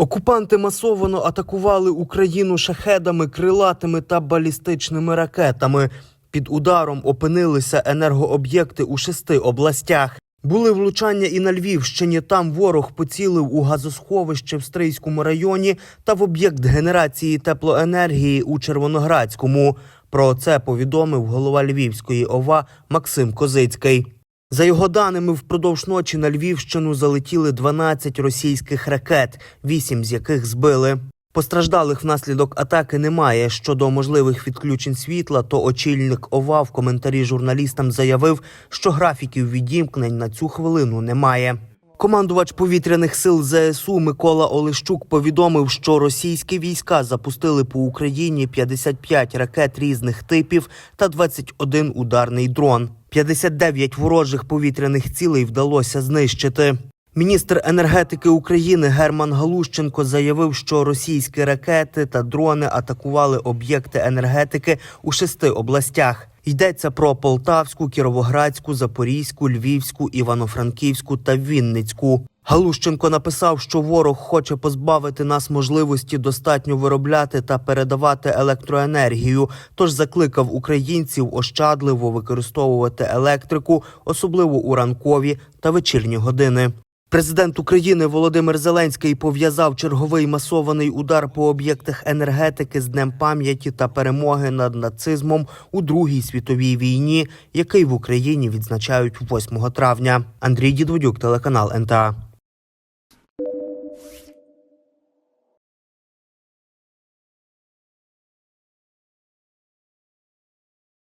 Окупанти масово атакували Україну шахедами, крилатими та балістичними ракетами. Під ударом опинилися енергооб'єкти у шести областях. Були влучання і на Львівщині. Там ворог поцілив у газосховище в Стрийському районі та в об'єкт генерації теплоенергії у Червоноградському. Про це повідомив голова Львівської ОВА Максим Козицький. За його даними, впродовж ночі на Львівщину залетіли 12 російських ракет, 8 з яких збили. Постраждалих внаслідок атаки немає. Щодо можливих відключень світла, то очільник ОВА в коментарі журналістам заявив, що графіків відімкнень на цю хвилину немає. Командувач повітряних сил ЗСУ Микола Олещук повідомив, що російські війська запустили по Україні 55 ракет різних типів та 21 ударний дрон. 59 ворожих повітряних цілей вдалося знищити. Міністр енергетики України Герман Галущенко заявив, що російські ракети та дрони атакували об'єкти енергетики у шести областях. Йдеться про Полтавську, Кіровоградську, Запорізьку, Львівську, Івано-Франківську та Вінницьку. Галущенко написав, що ворог хоче позбавити нас можливості достатньо виробляти та передавати електроенергію. Тож закликав українців ощадливо використовувати електрику, особливо у ранкові та вечірні години. Президент України Володимир Зеленський пов'язав черговий масований удар по об'єктах енергетики з днем пам'яті та перемоги над нацизмом у Другій світовій війні, який в Україні відзначають 8 травня. Андрій Дідводюк, телеканал НТА.